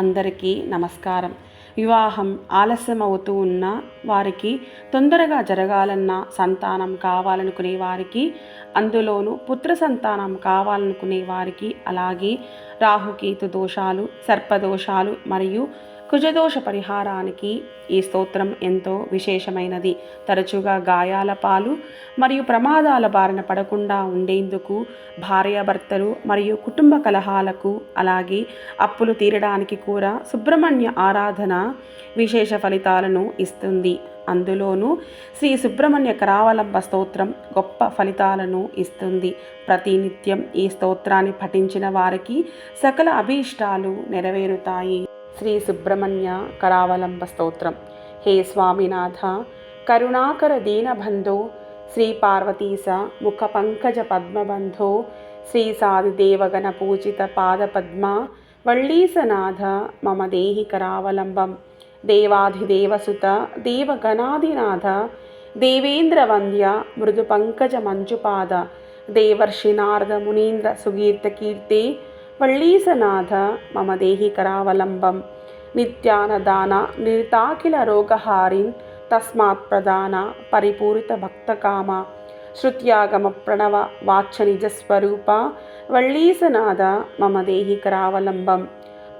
అందరికీ నమస్కారం. వివాహం ఆలస్యం అవుతూ ఉన్న వారికి తొందరగా జరగాలన్న సంతానం కావాలనుకునే వారికి అందులోనూ పుత్ర సంతానం కావాలనుకునే వారికి అలాగే రాహుకేతు దోషాలు సర్పదోషాలు మరియు కుజదోష పరిహారానికి ఈ స్తోత్రం ఎంతో విశేషమైనది. తరచుగా గాయాల పాలు మరియు ప్రమాదాల బారిన పడకుండా ఉండేందుకు భార్యాభర్తలు మరియు కుటుంబ కలహాలకు అలాగే అప్పులు తీరడానికి కూడా సుబ్రహ్మణ్య ఆరాధన విశేష ఫలితాలను ఇస్తుంది. అందులోనూ శ్రీ సుబ్రహ్మణ్య కరావలంబ స్తోత్రం గొప్ప ఫలితాలను ఇస్తుంది. ప్రతినిత్యం ఈ స్తోత్రాన్ని పఠించిన వారికి సకల అభీష్టాలు నెరవేరుతాయి. శ్రీ సుబ్రహ్మణ్య కరావలంబ స్తోత్రం హే స్వామినాథ కరుణాకర దీనబంధో శ్రీ పార్వతీశ ముఖ పంకజ పద్మబంధో శ్రీ సాధు దేవగణ పూజిత పాదపద్మ వళ్ళీసనాథ మమ దేహి కరావలంబం దేవాధిదేవసుత దేవగణాదినాథ దేవేంద్ర వంద్య మృదు పంకజ మంజుపాద దేవర్షి నారద మునీంద్ర సుగీర్త కీర్తి వళ్ళీసనాథ మమ దేహి కరావలంబం నిత్యానదాన నిరితాఖిల రోగహారిన్ తస్మాత్ ప్రధాన పరిపూరిత భక్తకామ శృత్యాగమ ప్రణవ వాచ్చ నిజస్వరూప వళ్ళీసనాథ మమ దేహి కరావలంబం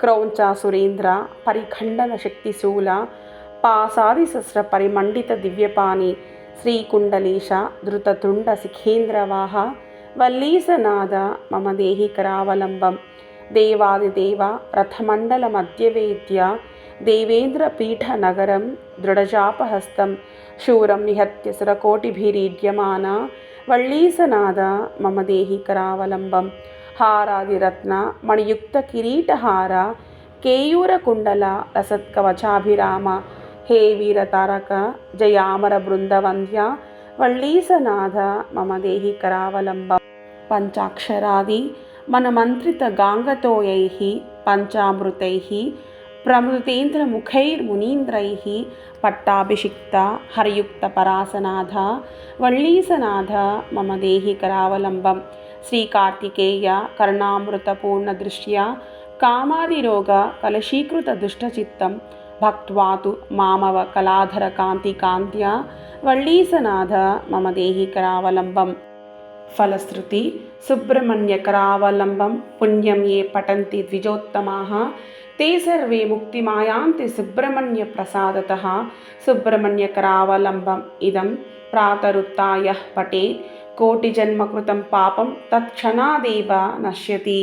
క్రౌంచ సురేంద్ర పరిఖండన శక్తిశూల పాసాది సస్ర పరిమండిత దివ్యపాణి శ్రీకుండలీశ ధృతతుండ శిఖేంద్రవాహ వల్లీసనాథ మమ దేహి కరావలంబం దేవాదిదేవ రథమండల మధ్యవేద్య దేవేంద్ర పీఠ నగరం దృఢజాపహస్తం. శూరం నిహత్య సురకోటిభిరీడ్యమాన వళ్ళీసనాథ మమ దేహి కరావలంబం హారాదిరత్న మణియుక్త కిరీటహార కేయూర కుండల రసత్కవచాభిరామ. హే వీర తారక జయామర బృందవంద్య వళ్ళీసనాథ మమ దేహి కరావలంబ పంచాక్షరాది మన మంత్రిత గాంగతోయై పంచామృతై ప్రమృతేంద్రముఖైర్మునీంద్రై పట్టాభిషిక్త హరియుక్త పరాసనాథ వళ్ళీసనాథ మమ దేహి కరావలంబం శ్రీకార్తికేయ కరుణామృతపూర్ణ దృష్ట్యా కామాదిరోగ కలశీకృత దుష్టచిత్తం భక్త్వాతు మామవ కళాధర కాంతి కాంత్య వళ్ళీసనాథ మమ దేహి కరావలంబం ఫలశ్రుతి సుబ్రహ్మణ్యకరావలంబం పుణ్యం ఏ పఠంతి ద్విజోత్తమాः ते सर्वे मुक्तिमायान्ति सुब्रह्मण्यप्रसादतः सुब्रह्मण्यकरावलम्बम् इदं प्रातरुत्थाय पठेत् कोटिजन्मकृतं पापं तत्क्षणादेव नश्यति